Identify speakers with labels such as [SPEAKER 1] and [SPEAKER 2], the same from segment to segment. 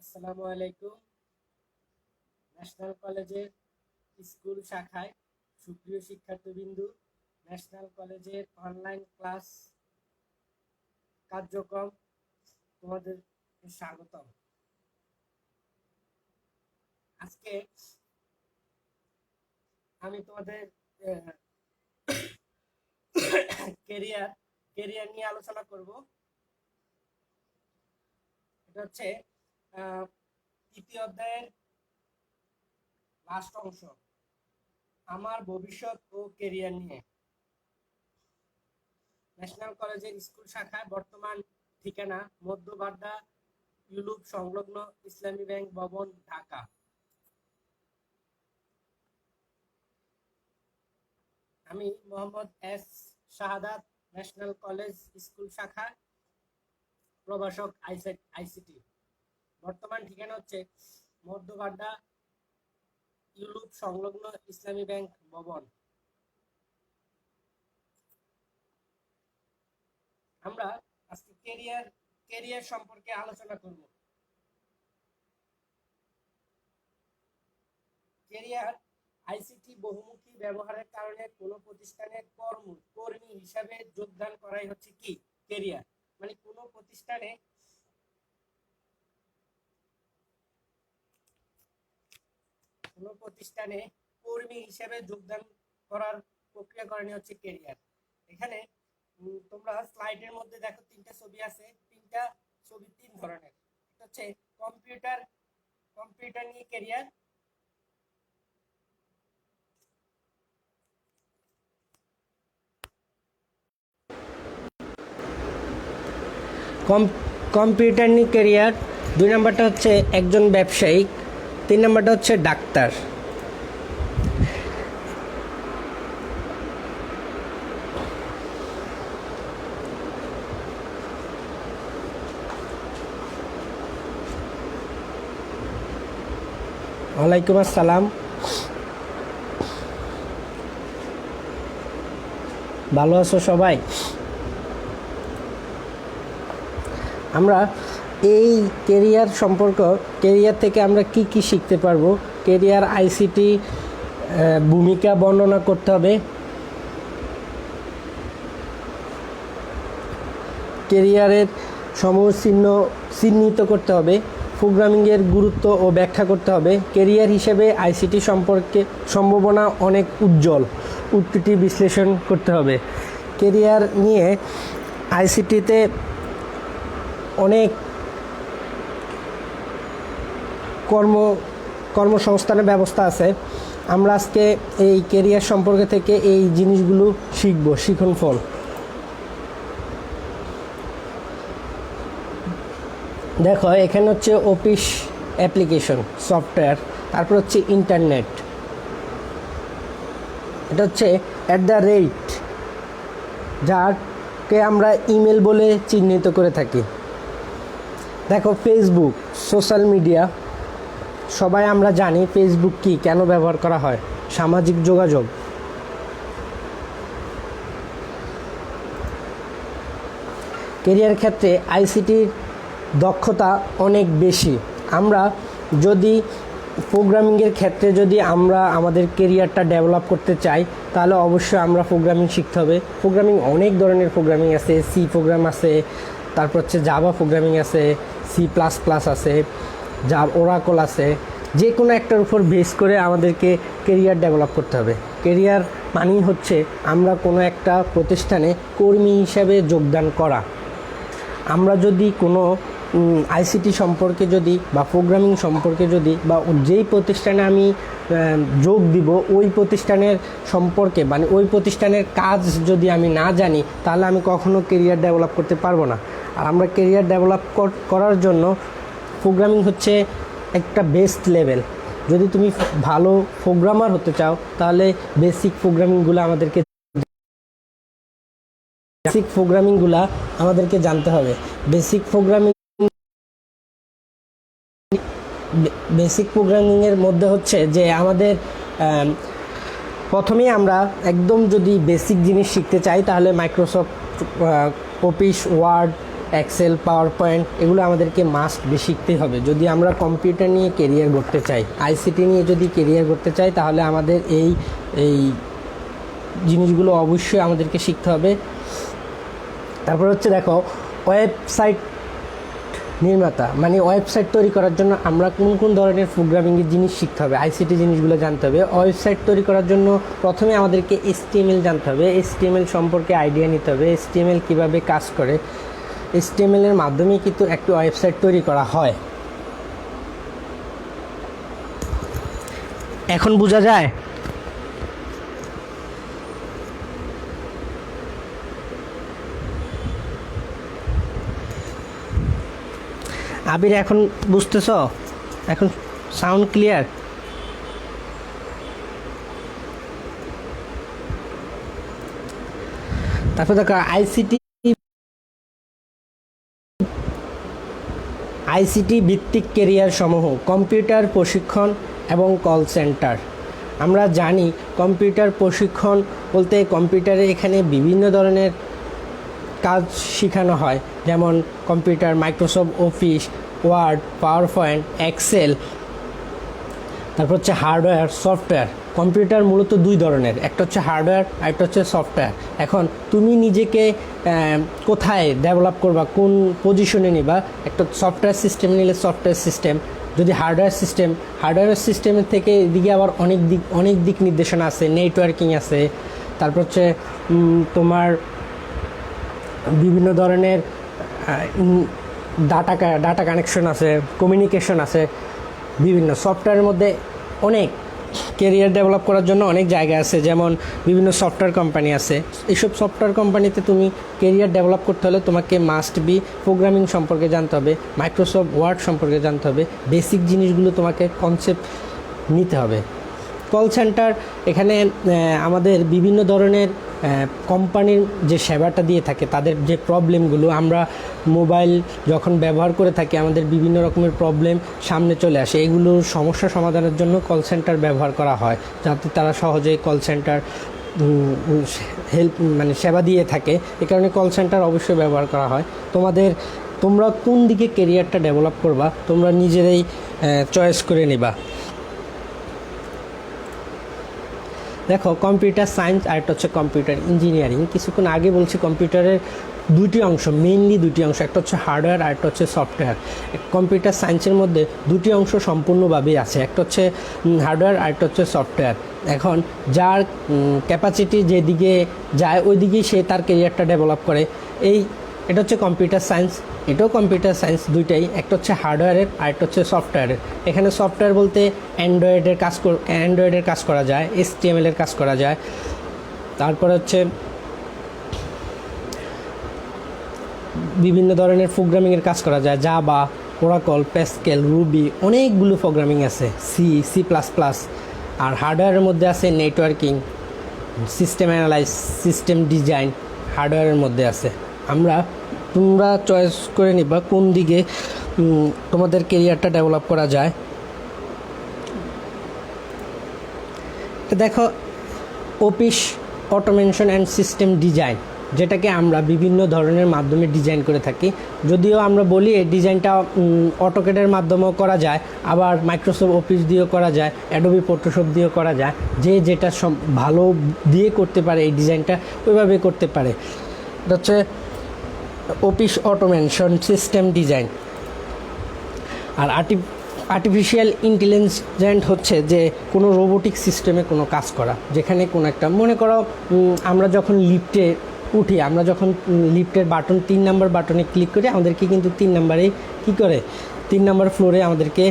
[SPEAKER 1] আসসালামু আলাইকুম। ন্যাশনাল কলেজের স্কুল শাখায় সুপ্রিয় ন্যাশনাল কলেজের অনলাইন ক্লাস কার্যক্রম তোমাদের স্বাগতম। আজকে আমি তোমাদের কেরিয়ার কেরিয়ার নিয়ে আলোচনা করব। এটা হচ্ছে তৃতীয় অধ্যায়ের লাস্ট অংশ, আমার ভবিষ্যৎ ও কেরিয়ার নিয়ে। ন্যাশনাল কলেজের স্কুল শাখায় বর্তমান ঠিকানা মধ্যবাড্ডা ইউলুপ সংলগ্ন ইসলামী ব্যাংক ভবন, ঢাকা। আমি Mohammad S Shahadat national college school শাখা প্রভাষক আইসিটি। বর্তমান ঠিকানা হচ্ছে মধ্যবাড্ডা ইউরোপ সংলগ্ন ইসলামী ব্যাংক ভবন। আমরা আজকে কেরিয়ার কেরিয়ার সম্পর্কে আলোচনা করব। কেরিয়ার আইসিটি বহুমুখী ব্যবহারের কারণে কোনো প্রতিষ্ঠানের কর্ম, কর্মী হিসাবে যোগদান করাই হচ্ছে কি? কেরিয়ার মানে কোনো প্রতিষ্ঠানে কোনো প্রতিষ্ঠানে কর্মী হিসেবে যোগদান করার প্রক্রিয়াকরণই হচ্ছে কেরিয়ার এখানে তোমরা স্লাইডের মধ্যে দেখো তিনটা ছবি আছে, তিনটা ছবি তিন ধরনের। হচ্ছে কম্পিউটার কম্পিউটার নিয়ে কেরিয়ার কম্পিউটার নিয়ে কেরিয়ার দুই নম্বরটা হচ্ছে একজন ব্যবসায়িক, তিন নম্বরটা হচ্ছে ডাক্তার। ওয়ালাইকুম আসসালাম। ভালো আছো সবাই? আমরা এই কেরিয়ার সম্পর্ক কেরিয়ার থেকে আমরা কি কি শিখতে পারব? কেরিয়ার আইসিটি ভূমিকা বর্ণনা করতে হবে। কেরিয়ারের সমূহ চিহ্ন চিহ্নিত করতে হবে। প্রোগ্রামিংয়ের গুরুত্ব ও ব্যাখ্যা করতে হবে। কেরিয়ার হিসেবে আইসিটি সম্পর্কে সম্ভাবনা অনেক উজ্জ্বল। উক্তিটি বিশ্লেষণ করতে হবে। কেরিয়ার নিয়ে আইসিটিতে অনেক কর্ম, কর্মসংস্থানের ব্যবস্থা আছে। আমরা আজকে এই কেরিয়ার সম্পর্কে থেকে এই জিনিসগুলো শিখব, শিখন ফল। দেখো, এখানে হচ্ছে অফিস অ্যাপ্লিকেশন সফটওয়্যার তারপর হচ্ছে ইন্টারনেট এটা হচ্ছে অ্যাট দ্য রেট যাকে আমরা ইমেল বলে চিহ্নিত করে থাকি। দেখো ফেসবুক সোশ্যাল মিডিয়া সবাই আমরা জানি ফেসবুক কি, কেন ব্যবহার করা হয়, সামাজিক যোগাযোগ। কেরিয়ার ক্ষেত্রে আইসিটির দক্ষতা অনেক বেশি। আমরা যদি প্রোগ্রামিংয়ের ক্ষেত্রে যদি আমরা আমাদের কেরিয়ারটা ডেভেলপ করতে চাই, তাহলে অবশ্যই আমরা প্রোগ্রামিং শিখতে হবে। প্রোগ্রামিং অনেক ধরনের প্রোগ্রামিং আছে সি প্রোগ্রাম আছে, তারপর হচ্ছে জাভা প্রোগ্রামিং আছে সি প্লাস প্লাস আছে যা ওরাকল আছে যে কোনো একটার উপর বেস করে আমাদেরকে কেরিয়ার ডেভেলপ করতে হবে। কেরিয়ার মানেই হচ্ছে আমরা কোনো একটা প্রতিষ্ঠানে কর্মী হিসাবে যোগদান করা। আমরা যদি কোনো আইসিটি সম্পর্কে যদি বা প্রোগ্রামিং সম্পর্কে যদি বা যেই প্রতিষ্ঠানে আমি যোগ দিব, ওই প্রতিষ্ঠানের সম্পর্কে মানে ওই প্রতিষ্ঠানের কাজ যদি আমি না জানি, তাহলে আমি কখনো কেরিয়ার ডেভেলপ করতে পারব না। আর আমরা কেরিয়ার ডেভেলপ করার জন্য প্রোগ্রামিং হচ্ছে একটা বেস্ট লেভেল যদি তুমি ভালো প্রোগ্রামার হতে চাও তাহলে বেসিক প্রোগ্রামিংগুলো আমাদেরকে বেসিক প্রোগ্রামিংগুলো আমাদেরকে জানতে হবে। বেসিক প্রোগ্রামিং বেসিক প্রোগ্রামিংয়ের মধ্যে হচ্ছে যে আমাদের আম, প্রথমেই আমরা একদম যদি বেসিক জিনিস শিখতে চাই তাহলে Microsoft Office Word Excel power point এগুলো আমাদেরকে মাস্ট বি শিখতেই হবে। যদি আমরা কম্পিউটার নিয়ে কেরিয়ার করতে চাই আইসিটি নিয়ে যদি কেরিয়ার করতে চাই, তাহলে আমাদের এই এই জিনিসগুলো অবশ্যই আমাদেরকে শিখতে হবে। তারপর হচ্ছে দেখো ওয়েবসাইট নির্মাতা মানে ওয়েবসাইট তৈরি করার জন্য আমরা কোন কোন ধরনের প্রোগ্রামিংয়ের জিনিস শিখতে হবে আইসিটি জিনিসগুলো জানতে হবে। ওয়েবসাইট তৈরি করার জন্য প্রথমে আমাদেরকে এসটিএমএল জানতে হবে। এসটিএমএল সম্পর্কে আইডিয়া নিতে হবে। এসটিএমএল কীভাবে কাজ করে এসটিএমএল এর মাধ্যমে কিন্তু একটি ওয়েবসাইট তৈরি করা হয়। এখন বোঝা যায়। আবির, এখন বুঝতেছ? এখন সাউন্ড ক্লিয়ার তারপর দেখো আইসিটি আইসিটি ভিত্তিক কেরিয়ার সমূহ, কম্পিউটার প্রশিক্ষণ এবং কল সেন্টার। আমরা জানি কম্পিউটার প্রশিক্ষণ বলতে কম্পিউটারে এখানে বিভিন্ন ধরনের কাজ শেখানো হয়। যেমন computer, Microsoft Office, Word power point Excel, তারপর হচ্ছে হার্ডওয়্যার, সফটওয়্যার। কম্পিউটার মূলত দুই ধরনের, একটা হচ্ছে হার্ডওয়্যার আর একটা হচ্ছে সফটওয়্যার। এখন তুমি নিজেকে কোথায় ডেভেলপ করবা, কোন পজিশনে নিবা, একটা সফটওয়্যার সিস্টেম নিলে সফটওয়্যার সিস্টেম যদি হার্ডওয়্যার সিস্টেম হার্ডওয়্যার সিস্টেমের থেকে এদিকে আবার অনেক দিক অনেক দিক নির্দেশনা আছে নেটওয়ার্কিং আছে, তারপর হচ্ছে তোমার বিভিন্ন ধরনের ডাটা ডাটা কানেকশন আছে কমিউনিকেশন আছে, বিভিন্ন সফটওয়্যারের মধ্যে অনেক কেরিয়ার ডেভেলপ করার জন্য অনেক জায়গা আছে, যেমন বিভিন্ন সফটওয়্যার কোম্পানি আছে। এইসব সফটওয়্যার কোম্পানিতে তুমি কেরিয়ার ডেভেলপ করতে হলে তোমাকে মাস্ট বি প্রোগ্রামিং সম্পর্কে জানতে হবে মাইক্রোসফট ওয়ার্ড সম্পর্কে জানতে হবে বেসিক জিনিসগুলো তোমাকে কনসেপ্ট নিতে হবে। কল সেন্টার এখানে আমাদের বিভিন্ন ধরনের কোম্পানির যে সেবাটা দিয়ে থাকে, তাদের যে প্রবলেমগুলো আমরা মোবাইল যখন ব্যবহার করে থাকি, আমাদের বিভিন্ন রকমের প্রবলেম সামনে চলে আসে। এগুলোর সমস্যা সমাধানের জন্য কল সেন্টার ব্যবহার করা হয়, যাতে তারা সহজেই কল সেন্টার হেল্প মানে সেবা দিয়ে থাকে। এ কারণে কল সেন্টার অবশ্যই ব্যবহার করা হয়। তোমাদের, তোমরা কোন দিকে কেরিয়ারটা ডেভেলপ করবা, তোমরা নিজেরাই চয়েস করে নিবা। দেখো কম্পিউটার সায়েন্স আর একটা হচ্ছে কম্পিউটার ইঞ্জিনিয়ারিং কিছুক্ষণ আগে বলছি কম্পিউটারের দুটি অংশ মেইনলি দুটি অংশ, একটা হচ্ছে হার্ডওয়্যার আর একটা হচ্ছে সফটওয়্যার কম্পিউটার সায়েন্সের মধ্যে দুটি অংশ সম্পূর্ণভাবেই আছে, একটা হচ্ছে হার্ডওয়্যার আর একটা হচ্ছে সফটওয়্যার এখন যার ক্যাপাসিটি যেদিকে যায় ওই দিকেই সে তার কেরিয়ারটা ডেভেলপ করে। এই এটা হচ্ছে কম্পিউটার সায়েন্স এটাও কম্পিউটার সায়েন্স দুইটাই, একটা হচ্ছে হার্ডওয়্যারের আর একটা হচ্ছে সফটওয়্যারের এখানে সফটওয়্যার বলতে অ্যান্ড্রয়েডের কাজ অ্যান্ড্রয়েডের কাজ করা যায় এস এর কাজ করা যায়। তারপরে হচ্ছে বিভিন্ন ধরনের প্রোগ্রামিংয়ের কাজ করা যায় জাবা ওরাকল প্যাসকেল রুবি অনেকগুলো প্রোগ্রামিং আছে সি সি প্লাস প্লাস আর হার্ডওয়্যারের মধ্যে আছে networking system analyse system design হার্ডওয়্যারের মধ্যে আছে। আমরা তোমরা চয়েস করে নিবা কোন দিকে তোমাদের কেরিয়ারটা ডেভেলপ করা যায়। দেখো office automation and system design যেটাকে আমরা বিভিন্ন ধরনের মাধ্যমে ডিজাইন করে থাকি। যদিও আমরা বলি এই ডিজাইনটা অটোকেটের মাধ্যমেও করা যায়, আবার মাইক্রোসফট অফিস দিয়েও করা যায় অ্যাডোবি ফটোশপ দিয়েও করা যায়। যে যেটা সব ভালো দিয়ে করতে পারে এই ডিজাইনটা ওইভাবে করতে পারে। হচ্ছে অফিস অটোমেশন, সিস্টেম ডিজাইন। আর আর্টি আর্টিফিশিয়াল ইন্টেলিজেন্ট হচ্ছে যে কোনো রোবোটিক সিস্টেমে কোনো কাজ করা, যেখানে কোনো একটা মনে করো আমরা যখন লিফটে উঠি, আমরা যখন লিফটের বাটন তিন নাম্বার বাটনে ক্লিক করি, আমাদেরকে কিন্তু তিন নাম্বারে কী করে? তিন নাম্বার ফ্লোরে আমাদেরকে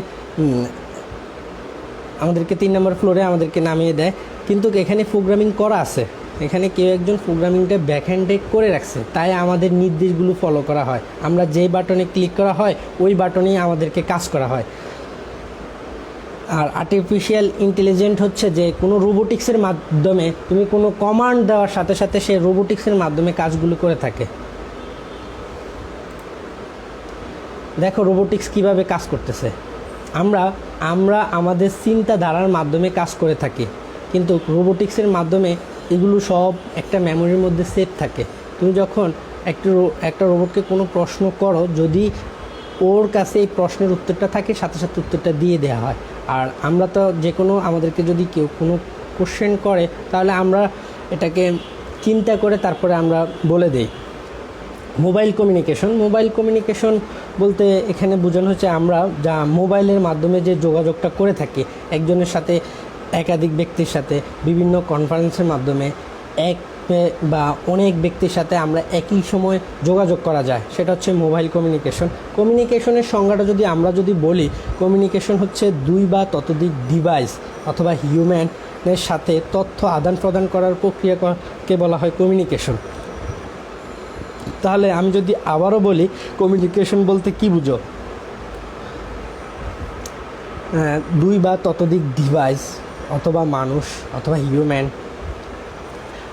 [SPEAKER 1] আমাদেরকে তিন নম্বর ফ্লোরে আমাদেরকে নামিয়ে দেয়। কিন্তু এখানে প্রোগ্রামিং করা আছে। এখানে কেউ একজন প্রোগ্রামিংটা ব্যাকহ্যান্ডে করে রাখছে, তাই আমাদের নির্দেশগুলো ফলো করা হয়। আমরা যেই বাটনে ক্লিক করা হয়, ওই বাটনেই আমাদেরকে কাজ করা হয়। আর আর্টিফিশিয়াল ইন্টেলিজেন্ট হচ্ছে যে, কোনো রোবোটিক্সের মাধ্যমে তুমি কোনো কমান্ড দেওয়ার সাথে সাথে সে রোবোটিক্সের মাধ্যমে কাজগুলো করে থাকে। দেখো রোবোটিক্স কীভাবে কাজ করতেছে। আমরা আমরা আমাদের চিন্তাধারার মাধ্যমে কাজ করে থাকি, কিন্তু রোবোটিক্সের মাধ্যমে এগুলো সব একটা মেমোরির মধ্যে সেভ থাকে। তুমি যখন একটা একটা রোবটকে কোনো প্রশ্ন করো, যদি ওর কাছে এই প্রশ্নের উত্তরটা থাকে, সাথে সাথে উত্তরটা দিয়ে দেওয়া হয়। আর আমরা তো যে কোনো আমাদেরকে যদি কেউ কোনো কোশ্চেন করে, তাহলে আমরা এটাকে চিন্তা করে তারপরে আমরা বলে দিই। মোবাইল কমিউনিকেশন মোবাইল কমিউনিকেশন বলতে এখানে বোঝানো হচ্ছে আমরা যা মোবাইলের মাধ্যমে যে যোগাযোগটা করে থাকি, একজনের সাথে একাধিক ব্যক্তির সাথে বিভিন্ন কনফারেন্সের মাধ্যমে এক বা অনেক ব্যক্তির সাথে আমরা একই সময় যোগাযোগ করা যায়। সেটা হচ্ছে মোবাইল কমিউনিকেশন কমিউনিকেশনের সংজ্ঞাটা যদি আমরা যদি বলি কমিউনিকেশন হচ্ছে দুই বা ততোধিক ডিভাইস অথবা হিউম্যানের সাথে তথ্য আদান প্রদান করার প্রক্রিয়াকে বলা হয় কমিউনিকেশন তাহলে আমি যদি আবারও বলি কমিউনিকেশন বলতে কি বুঝো? দুই বা ততোধিক ডিভাইস অথবা মানুষ, অথবা হিউম্যান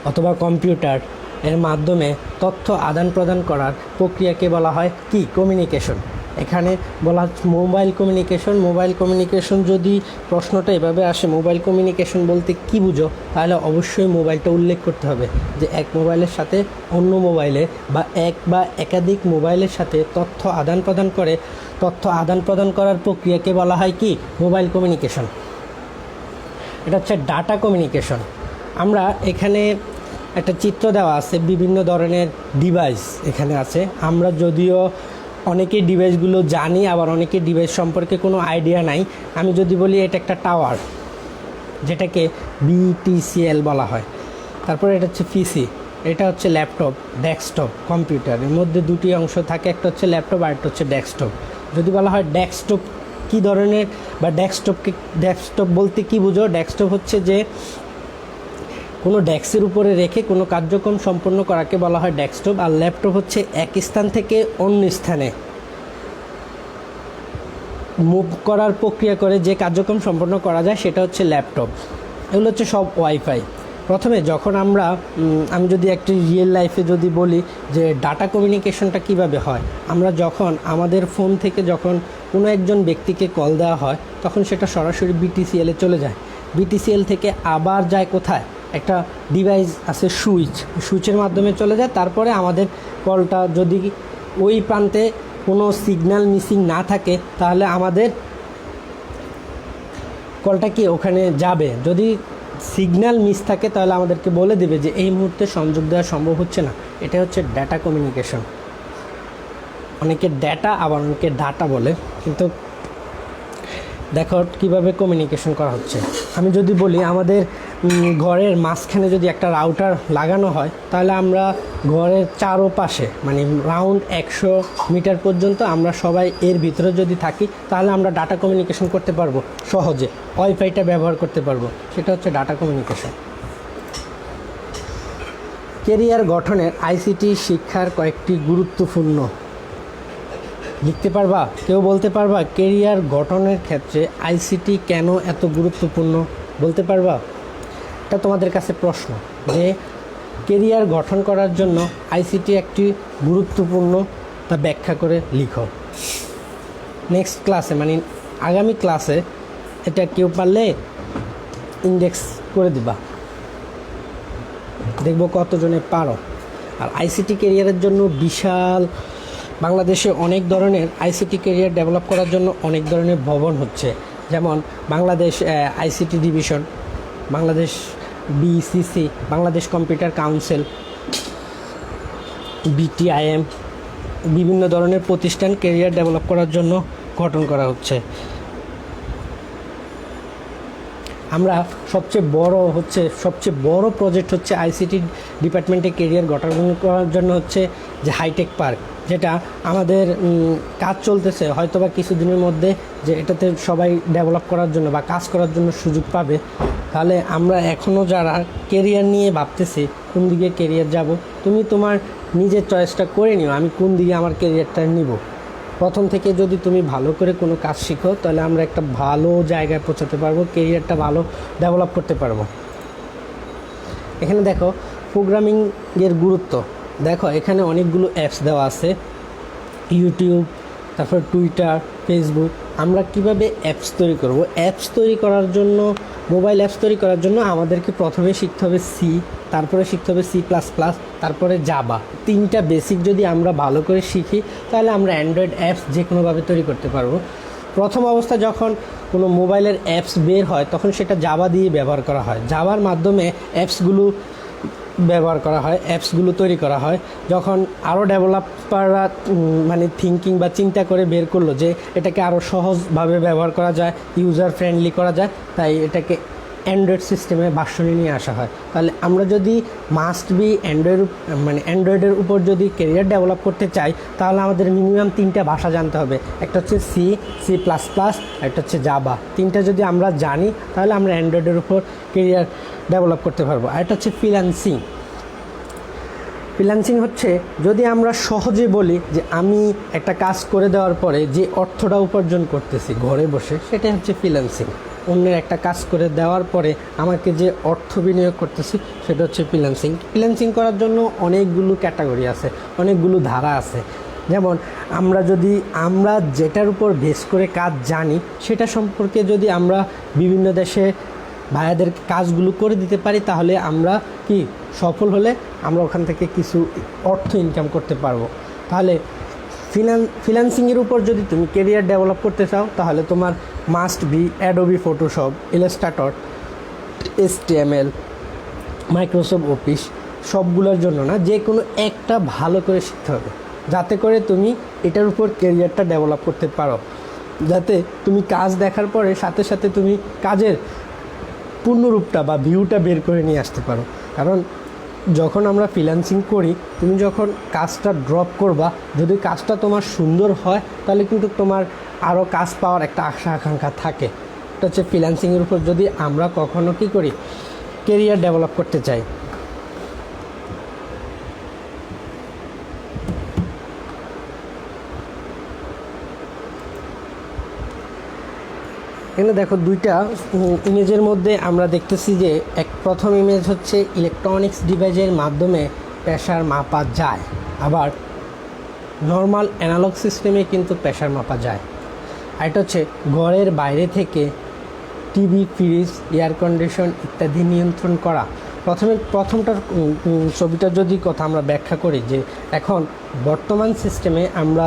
[SPEAKER 1] অথবা কম্পিউটার এর মাধ্যমে তথ্য আদান প্রদান করার প্রক্রিয়াকে বলা হয় কি? কমিউনিকেশন এখানে বলা হচ্ছে মোবাইল কমিউনিকেশন মোবাইল কমিউনিকেশন যদি প্রশ্নটা এভাবে আসে মোবাইল কমিউনিকেশন বলতে কি বুঝো? তাহলে অবশ্যই মোবাইলটা উল্লেখ করতে হবে যে এক মোবাইলের সাথে অন্য মোবাইলে বা এক বা একাধিক মোবাইলের সাথে তথ্য আদান প্রদান করে, তথ্য আদান প্রদান করার প্রক্রিয়াকে বলা হয় কি? মোবাইল কমিউনিকেশন এটা হচ্ছে ডাটা কমিউনিকেশন। আমরা এখানে একটা চিত্র দেওয়া আছে, বিভিন্ন ধরনের ডিভাইস এখানে আছে। আমরা যদিও অনেকে ডিভাইসগুলো জানি, আবার অনেকে ডিভাইস সম্পর্কে কোনো আইডিয়া নাই। আমি যদি বলি এটা একটা টাওয়ার যেটাকে বিটিসিএল বলা হয়। তারপরে এটা হচ্ছে পিসি এটা হচ্ছে ল্যাপটপ ডেস্কটপ কম্পিউটার এর মধ্যে দুটি অংশ থাকে, একটা হচ্ছে ল্যাপটপ আর একটা হচ্ছে ডেস্কটপ যদি বলা হয় ডেস্কটপ কী ধরনের বা ডেস্কটপকে ডেস্কটপ বলতে কি বুঝো? ডেস্কটপ হচ্ছে যে কোনো ডেস্কের উপরে রেখে কোনো কার্যক্রম সম্পন্ন করাকে বলা হয় ডেস্কটপ, আর ল্যাপটপ হচ্ছে এক স্থান থেকে অন্য স্থানে। মুভ করার প্রক্রিয়া করে যে কার্যক্রম সম্পন্ন করা যায় সেটা হচ্ছে ল্যাপটপ। এগুলো হচ্ছে সব ওয়াইফাই। প্রথমে যখন আমরা আমি যদি একটি রিয়েল লাইফে যদি বলি যে ডাটা কমিউনিকেশনটা কীভাবে হয়, আমরা যখন আমাদের ফোন থেকে যখন কোনো একজন ব্যক্তিকে কল দেওয়া হয়, তখন সেটা সরাসরি বিটিসিএলে চলে যায়। বিটিসিএল থেকে আবার যায় কোথায়? একটা ডিভাইস আছে সুইচ। সুইচের মাধ্যমে চলে যায়। তারপরে আমাদের কলটা যদি ওই প্রান্তে কোনো সিগন্যাল মিসিং না থাকে, তাহলে আমাদের কলটা কি ওখানে যাবে? যদি সিগন্যাল মিস থাকে তাহলে আমাদেরকে বলে দেবে যে এই মুহূর্তে সংযোগ দেওয়া সম্ভব হচ্ছে না। এটা হচ্ছে ডাটা কমিউনিকেশন অনেকে ডেটা আবার অনেকে ডাটা বলে। কিন্তু দেখো কীভাবে কমিউনিকেশন করা হচ্ছে। আমি যদি বলি, আমাদের ঘরের মাঝখানে যদি একটা রাউটার লাগানো হয়, তাহলে আমরা ঘরের চারোপাশে মানে রাউন্ড একশো মিটার পর্যন্ত আমরা সবাই এর ভিতরে যদি থাকি, তাহলে আমরা ডাটা কমিউনিকেশন করতে পারব সহজে। ওয়াইফাইটা ব্যবহার করতে পারব। সেটা হচ্ছে ডাটা কমিউনিকেশন কেরিয়ার গঠনের আইসিটি শিক্ষার কয়েকটি গুরুত্বপূর্ণ লিখতে পারবা? কেউ বলতে পারবা কেরিয়ার গঠনের ক্ষেত্রে আইসিটি কেন এত গুরুত্বপূর্ণ? বলতে পারবা? এটা তোমাদের কাছে প্রশ্ন যে কেরিয়ার গঠন করার জন্য আইসিটি একটি গুরুত্বপূর্ণ তা ব্যাখ্যা করে লিখো। নেক্সট ক্লাসে মানে আগামী ক্লাসে এটা কেউ পারলে ইন্ডেক্স করে দিবা। দেখব কতজনে পারো। আর আইসিটি কেরিয়ারের জন্য বিশাল বাংলাদেশে অনেক ধরনের আইসিটি কেরিয়ার ডেভেলপ করার জন্য অনেক ধরনের ভবন হচ্ছে। যেমন Bangladesh ICT division Bangladesh BCC Bangladesh computer council BTIM বিভিন্ন ধরনের প্রতিষ্ঠান কেরিয়ার ডেভেলপ করার জন্য গঠন করা হচ্ছে। আমরা সবচেয়ে বড় হচ্ছে, সবচেয়ে বড় প্রজেক্ট হচ্ছে আইসিটি ডিপার্টমেন্টে কেরিয়ার গঠন করার জন্য হচ্ছে যে হাইটেক পার্ক যেটা আমাদের কাজ চলতেছে হয়তো বা কিছুদিনের মধ্যে যে এটাতে সবাই ডেভেলপ করার জন্য বা কাজ করার জন্য সুযোগ পাবে। তাহলে আমরা এখনও যারা কেরিয়ার নিয়ে ভাবতেছি, কোন দিকে কেরিয়ার যাব, তুমি তোমার নিজের চয়েসটা করে নিও, আমি কোন দিকে আমার কেরিয়ারটা নিব। প্রথম থেকে যদি তুমি ভালো করে কোনো কাজ শিখো, তাহলে আমরা একটা ভালো জায়গায় পৌঁছাতে পারব কেরিয়ারটা ভালো ডেভেলপ করতে পারব। এখানে দেখো প্রোগ্রামিংয়ের গুরুত্ব। দেখো, এখানে অনেকগুলো অ্যাপস দেওয়া আছে। ইউটিউব তারপর টুইটার ফেসবুক আমরা কীভাবে অ্যাপস তৈরি করব? অ্যাপস তৈরি করার জন্য মোবাইল অ্যাপস তৈরি করার জন্য আমাদেরকে প্রথমে শিখতে হবে সি তারপরে শিখতে হবে সি প্লাস প্লাস তারপরে জাবা তিনটা বেসিক যদি আমরা ভালো করে শিখি, তাহলে আমরা অ্যান্ড্রয়েড অ্যাপস যে কোনোভাবে তৈরি করতে পারব। প্রথম অবস্থা যখন কোনো মোবাইলের অ্যাপস বের হয়, তখন সেটা জাবা দিয়ে ব্যবহার করা হয়। জাবার মাধ্যমে অ্যাপসগুলো ব্যবহার করা হয়, অ্যাপসগুলো তৈরি করা হয়, যখন আরও ডেভেলপাররা মানে থিঙ্কিং বা চিন্তা করে বের করল যে এটাকে আরও সহজভাবে ব্যবহার করা যায় ইউজার ফ্রেন্ডলি করা যায়, তাই এটাকে অ্যান্ড্রয়েড সিস্টেমে ভার্সনে নিয়ে আসা হয়। তাহলে আমরা যদি মাস্ট বি অ্যান্ড্রয়েড মানে অ্যান্ড্রয়েডের উপর যদি কেরিয়ার ডেভেলপ করতে চাই, তাহলে আমাদের মিনিমাম তিনটা ভাষা জানতে হবে। একটা হচ্ছে সি সি প্লাস প্লাস একটা হচ্ছে জাবা তিনটা যদি আমরা জানি, তাহলে আমরা অ্যান্ড্রয়েডের উপর কেরিয়ার ডেভেলপ করতে পারব। আর একটা হচ্ছে ফ্রিল্যান্সিং ফ্রিল্যান্সিং হচ্ছে যদি আমরা সহজে বলি যে আমি একটা কাজ করে দেওয়ার পরে যে অর্থটা উপার্জন করতেছি ঘরে বসে, সেটাই হচ্ছে ফ্রিল্যান্সিং অন্যের একটা কাজ করে দেওয়ার পরে আমাকে যে অর্থ বিনিয়োগ করতেছি, সেটা হচ্ছে ফ্রিল্যান্সিং ফ্রিল্যান্সিং করার জন্য অনেকগুলো ক্যাটাগরি আছে, অনেকগুলো ধারা আছে। যেমন, আমরা যদি আমরা যেটার উপর বেস করে কাজ জানি, সেটা সম্পর্কে যদি আমরা বিভিন্ন দেশে ভাইয়াদের কাজগুলো করে দিতে পারি, তাহলে আমরা কি সফল হলে আমরা ওখান থেকে কিছু অর্থ ইনকাম করতে পারব। তাহলে ফিনান ফিনান্সিংয়ের উপর যদি তুমি কেরিয়ার ডেভেলপ করতে চাও, তাহলে তোমার must be Adobe Photoshop Illustrator HTML Microsoft Office সবগুলোর জন্য না, যে কোনো একটা ভালো করে শিখতে হবে। যাতে করে তুমি এটার উপর কেরিয়ারটা ডেভেলপ করতে পারো। যাতে তুমি কাজ দেখার পরে সাথে সাথে তুমি কাজের পূর্ণরূপটা বা ভিউটা বের করে নিয়ে আসতে পারো। কারণ যখন আমরা ফ্রিল্যান্সিং করি, তুমি যখন কাজটা ড্রপ করবা, যদি কাজটা তোমার সুন্দর হয়, তাহলে কিন্তু তোমার আরও কাজ পাওয়ার একটা আশা আকাঙ্ক্ষা থাকে। এটা হচ্ছে ফ্রিল্যান্সিংয়ের উপর। যদি আমরা কখনো কী করি কেরিয়ার ডেভেলপ করতে চাই এখানে দেখো দুইটা ইমেজের মধ্যে আমরা দেখতেছি যে এক প্রথম ইমেজ হচ্ছে ইলেকট্রনিক্স ডিভাইসের মাধ্যমে প্রেশার মাপা যায়। আবার নর্মাল অ্যানালগ সিস্টেমে কিন্তু প্রেশার মাপা যায়। আর এটা হচ্ছে ঘরের বাইরে থেকে টিভি ফ্রিজ এয়ার কন্ডিশন ইত্যাদি নিয়ন্ত্রণ করা। প্রথমে, প্রথমটার ছবিটার যদি কথা আমরা ব্যাখ্যা করি যে এখন বর্তমান সিস্টেমে আমরা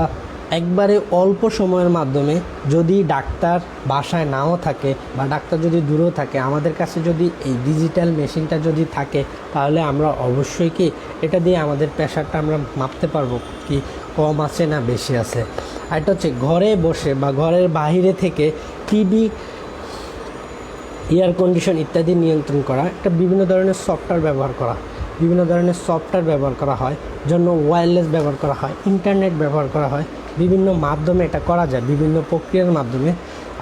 [SPEAKER 1] একবারে অল্প সময়ের মাধ্যমে যদি ডাক্তার বাসায় নাও থাকে বা ডাক্তার যদি দূরেও থাকে, আমাদের কাছে যদি এই ডিজিটাল মেশিনটা যদি থাকে, তাহলে আমরা অবশ্যই কি এটা দিয়ে আমাদের প্রেশারটা আমরা মাপতে পারব কি কম আছে না বেশি আছে। আর এটা হচ্ছে ঘরে বসে বা ঘরের বাইরে থেকে টিভি এয়ার কন্ডিশন ইত্যাদি নিয়ন্ত্রণ করা, একটা বিভিন্ন ধরনের সফটওয়্যার ব্যবহার করা, বিভিন্ন ধরনের সফটওয়্যার ব্যবহার করা হয় জন্য ওয়্যারলেস ব্যবহার করা হয় ইন্টারনেট ব্যবহার করা হয় বিভিন্ন মাধ্যমে এটা করা যায়, বিভিন্ন প্রক্রিয়ার মাধ্যমে।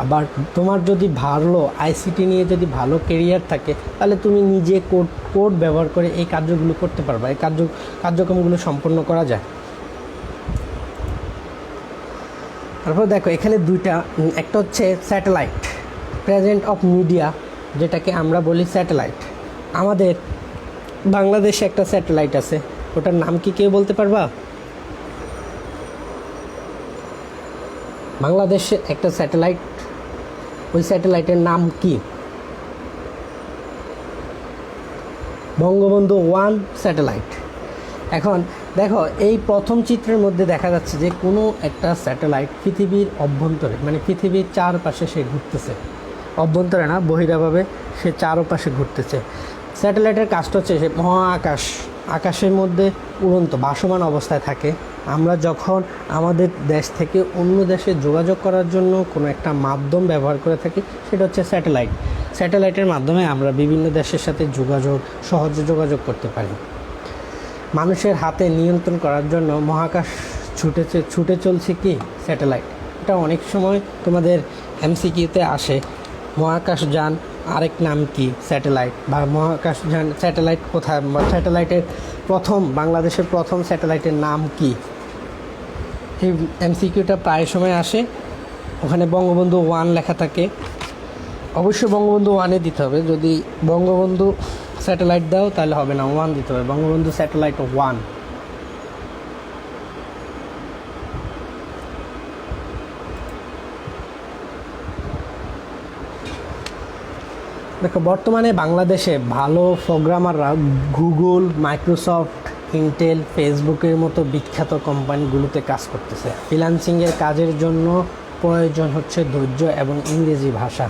[SPEAKER 1] আবার তোমার যদি ভালো আইসিটি নিয়ে যদি ভালো কেরিয়ার থাকে, তাহলে তুমি নিজে কোড কোড ব্যবহার করে এই কার্যগুলো করতে পারবা, এই কার্য, কার্যক্রমগুলো সম্পন্ন করা যায়। তারপর দেখো, এখানে দুইটা, একটা হচ্ছে স্যাটেলাইট প্রেজেন্ট অফ মিডিয়া যেটাকে আমরা বলি স্যাটেলাইট আমাদের বাংলাদেশে একটা স্যাটেলাইট আছে, ওটার নাম কি কেউ বলতে পারবা? বাংলাদেশে একটা স্যাটেলাইট, ওই স্যাটেলাইটের নাম কি? Bangabandhu one satellite. এখন দেখো, এই প্রথম চিত্রের মধ্যে দেখা যাচ্ছে যে কোনো একটা স্যাটেলাইট পৃথিবীর অভ্যন্তরে মানে পৃথিবীর চারপাশে সে ঘুরতেছে। অভ্যন্তরে না, বহিরাভাবে সে চারপাশে ঘুরতেছে। স্যাটেলাইটের কাজটা হচ্ছে সে মহাকাশ। আকাশের মধ্যে উড়ন্ত, ভাসমান অবস্থায় থাকে। আমরা যখন আমাদের দেশ থেকে অন্য দেশে যোগাযোগ করার জন্য কোনো একটা মাধ্যম ব্যবহার করে থাকি, সেটা হচ্ছে স্যাটেলাইট। স্যাটেলাইটের মাধ্যমে আমরা বিভিন্ন দেশের সাথে যোগাযোগ, সহজে যোগাযোগ করতে পারি। মানুষের হাতে নিয়ন্ত্রণ করার জন্য মহাকাশ ছুটেছে, ছুটে চলছে কি? স্যাটেলাইট। এটা অনেক সময় তোমাদের এমসিকিউতে আসে, মহাকাশ যান আরেক নাম কি? স্যাটেলাইট। বা মহাকাশ যান স্যাটেলাইট কোথায়? বা স্যাটেলাইটের প্রথম, বাংলাদেশের প্রথম স্যাটেলাইটের নাম কি? এই এমসিকিউটা প্রায় সময় আসে। ওখানে বঙ্গবন্ধু ওয়ান লেখা থাকে। অবশ্যই বঙ্গবন্ধু ওয়ানে দিতে হবে। যদি বঙ্গবন্ধু স্যাটেলাইট দাও, তাহলে হবে না। ওয়ান দিতে হবে। Bangabandhu satellite one. দেখো, বর্তমানে বাংলাদেশে ভালো প্রোগ্রামাররা গুগল, মাইক্রোসফট ইন্টেল ফেসবুকের মতো বিখ্যাত কোম্পানিগুলোতে কাজ করতেছে। ফ্রিল্যান্সিংয়ের কাজের জন্য প্রয়োজন হচ্ছে ধৈর্য এবং ইংরেজি ভাষা।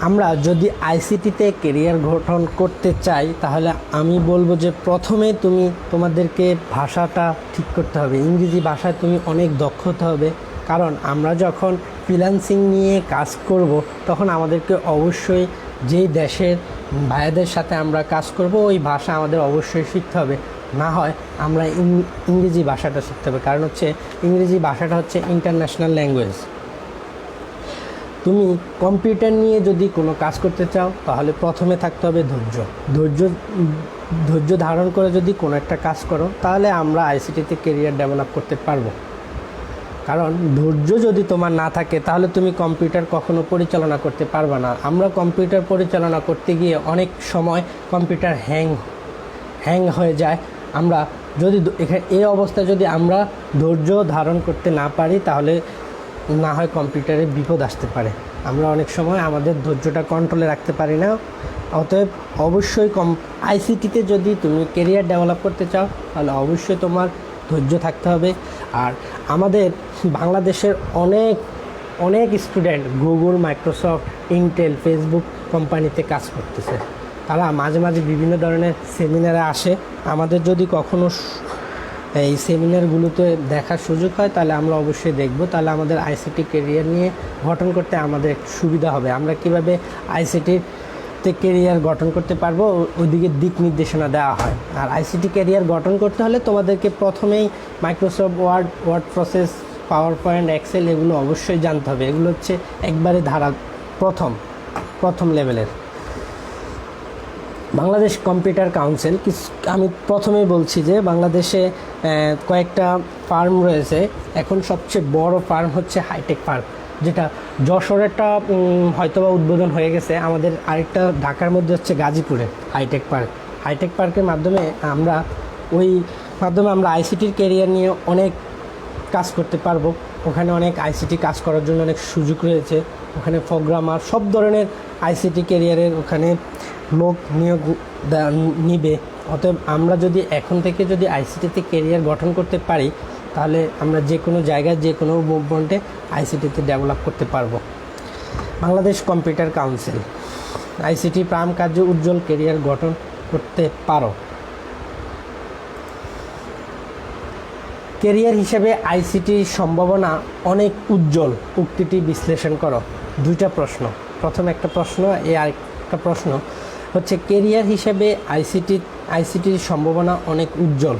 [SPEAKER 1] আমরা যদি আইসিটিতে কেরিয়ার গঠন করতে চাই, তাহলে আমি বলব যে প্রথমে তুমি তোমাদেরকে ভাষাটা ঠিক করতে হবে। ইংরেজি ভাষায় তুমি অনেক দক্ষ হতে হবে। কারণ আমরা যখন ফ্রিল্যান্সিং নিয়ে কাজ করব, তখন আমাদেরকে অবশ্যই যেই দেশের ভাইয়াদের সাথে আমরা কাজ করব, ওই ভাষা আমাদের অবশ্যই শিখতে হবে। না হয় আমরা ইংরেজি ভাষাটা শিখতে হবে। কারণ হচ্ছে ইংরেজি ভাষাটা হচ্ছে ইন্টারন্যাশনাল ল্যাঙ্গুয়েজ তুমি কম্পিউটার নিয়ে যদি কোনো কাজ করতে চাও, তাহলে প্রথমে থাকতে হবে ধৈর্য। ধৈর্য ধৈর্য ধারণ করে যদি কোনো একটা কাজ করো, তাহলে আমরা আইসিটিতে কেরিয়ার ডেভেলপ করতে পারব। কারণ ধৈর্য যদি তোমার না থাকে, তাহলে তুমি কম্পিউটার কখনো পরিচালনা করতে পারবে না। আমরা কম্পিউটার পরিচালনা করতে গিয়ে অনেক সময় কম্পিউটার হ্যাং হ্যাং হয়ে যায়। আমরা যদি এখানে এই অবস্থায় যদি আমরা ধৈর্য ধারণ করতে না পারি, তাহলে না হয় কম্পিউটারে বিপদ আসতে পারে। আমরা অনেক সময় আমাদের ধৈর্যটা কন্ট্রোলে রাখতে পারি না। অতএব অবশ্যই কম আইসিটিতে যদি তুমি কেরিয়ার ডেভেলপ করতে চাও, তাহলে অবশ্যই তোমার ধৈর্য থাকতে হবে। আর আমাদের বাংলাদেশের অনেক অনেক student Google Microsoft Intel Facebook কোম্পানিতে কাজ করতেছে। তারা মাঝে মাঝে বিভিন্ন ধরনের সেমিনারে আসে। আমাদের যদি কখনো এই সেমিনারগুলোতে দেখার সুযোগ হয়, তাহলে আমরা অবশ্যই দেখব। তাহলে আমাদের আইসিটি কেরিয়ার নিয়ে গঠন করতে আমাদের সুবিধা হবে। আমরা কীভাবে আইসিটির তে কেরিয়ার গঠন করতে পারব ওইদিকে দিক নির্দেশনা দেওয়া হয়। আর আইসিটি ক্যারিয়ার গঠন করতে হলে তোমাদেরকে প্রথমেই Microsoft Word Word process power point Excel এগুলো অবশ্যই জানতে হবে। এগুলো হচ্ছে একবারে ধারা, প্রথম প্রথম লেভেলের বাংলাদেশ কম্পিউটার কাউন্সিল আমি প্রথমেই বলছি যে বাংলাদেশে কয়েকটা ফার্ম রয়েছে। এখন সবচেয়ে বড় ফার্ম হচ্ছে হাইটেক ফার্ম, যেটা যশোরেরটা হয়তোবা উদ্বোধন হয়ে গেছে। আমাদের আরেকটা ঢাকার মধ্যে হচ্ছে গাজীপুরে হাইটেক পার্ক। হাইটেক পার্কের মাধ্যমে আমরা ওই, মাধ্যমে আমরা আইসিটির কেরিয়ার নিয়ে অনেক কাজ করতে পারব। ওখানে অনেক আইসিটি কাজ করার জন্য অনেক সুযোগ রয়েছে। ওখানে প্রোগ্রামার, সব ধরনের আইসিটি ক্যারিয়ারের ওখানে লোক নিয়োগ নিবে। অতএব আমরা যদি এখন থেকে যদি আইসিটিতে ক্যারিয়ার গঠন করতে পারি, তাহলে আমরা যে কোনো জায়গায়, যে কোনো মুভমেন্টে আইসিটিতে ডেভেলপ করতে পারব। বাংলাদেশ কম্পিউটার কাউন্সিল আইসিটি প্রাম কার্য উজ্জ্বল ক্যারিয়ার গঠন করতে পারো। কেরিয়ার হিসেবে আইসিটির সম্ভাবনা অনেক উজ্জ্বল। উক্তিটি বিশ্লেষণ করো। দুইটা প্রশ্ন। প্রথম একটা প্রশ্ন এ আরেকটা প্রশ্ন হচ্ছে কেরিয়ার হিসেবে আইসিটি আইসিটির সম্ভাবনা অনেক উজ্জ্বল।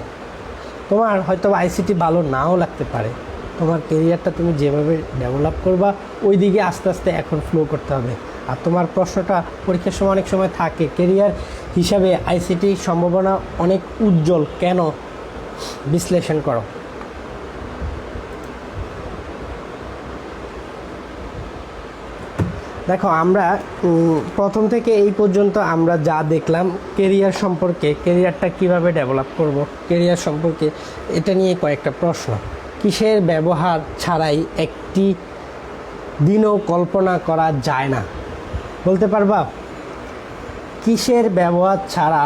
[SPEAKER 1] তোমার হয়তো আইসিটি ভালো নাও লাগতে পারে। তোমার কেরিয়ারটা তুমি যেভাবে ডেভেলপ করবা ওই দিকে আস্তে আস্তে এখন ফ্লো করতে হবে। আর তোমার প্রশ্নটা পরীক্ষার সময় অনেক সময় থাকে কেরিয়ার হিসাবে আইসিটির সম্ভাবনা অনেক উজ্জ্বল, কেন? বিশ্লেষণ করো। দেখো, আমরা প্রথম থেকে এই পর্যন্ত আমরা যা দেখলাম কেরিয়ার সম্পর্কে কেরিয়ারটা কীভাবে ডেভেলপ করব কেরিয়ার সম্পর্কে, এটা নিয়ে কয়েকটা প্রশ্ন। কিসের ব্যবহার ছাড়াই একটি দিনও কল্পনা করা যায় না? বলতে পারবা? কিসের ব্যবহার ছাড়া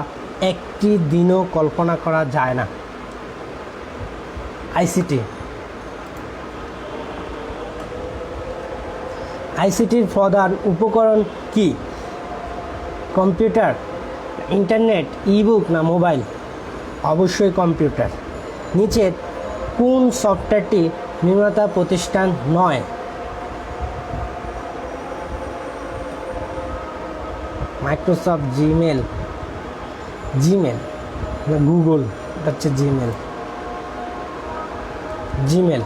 [SPEAKER 1] একটি দিনও কল্পনা করা যায় না? আইসিটি আইসিটির প্রধান উপকরণ কি? কম্পিউটার, ইন্টারনেট, ইবুক না মোবাইল? অবশ্যই কম্পিউটার। নিচের কোন সফটওয়্যারটি নির্মাতা প্রতিষ্ঠান নয়? মাইক্রোসফট জিমেল জিমেল গুগল হচ্ছে জিমেল জিমেল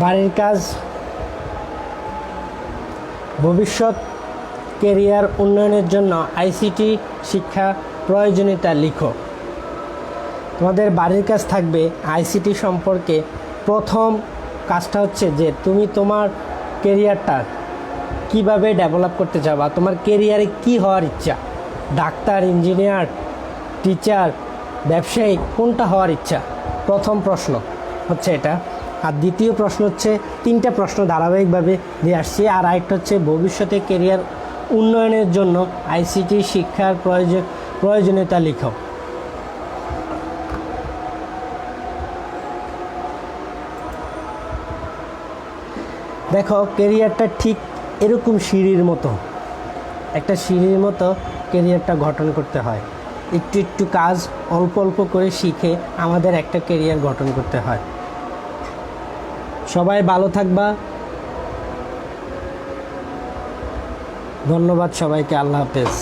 [SPEAKER 1] বাড়ির কাজ, ভবিষ্যৎ, কেরিয়ার উন্নয়নের জন্য আইসিটি শিক্ষা প্রয়োজনীয়তা লিখো। তোমাদের বাড়ির কাজ থাকবে আইসিটি সম্পর্কে। প্রথম কাজটা হচ্ছে যে তুমি তোমার কেরিয়ারটা কীভাবে ডেভেলপ করতে চাও বা তোমার কেরিয়ারে কি হওয়ার ইচ্ছা? ডাক্তার, ইঞ্জিনিয়ার, টিচার, ব্যবসায়ী, কোনটা হওয়ার ইচ্ছা? প্রথম প্রশ্ন হচ্ছে এটা। আর দ্বিতীয় প্রশ্ন হচ্ছে, তিনটা প্রশ্ন ধারাবাহিকভাবে দিয়ে আসছি। আর আরেকটা হচ্ছে, ভবিষ্যতে কেরিয়ার উন্নয়নের জন্য আইসিটি শিক্ষার প্রয়োজন, প্রয়োজনীয়তা লিখো। দেখো কেরিয়ারটা ঠিক এরকম সিঁড়ির মতো। একটা সিঁড়ির মতো কেরিয়ারটা গঠন করতে হয়। একটু একটু কাজ অল্প অল্প করে শিখে আমাদের একটা কেরিয়ার গঠন করতে হয়। সবাই ভালো থাকবা। ধন্যবাদ সবাইকে আল্লাহ হাফেজ।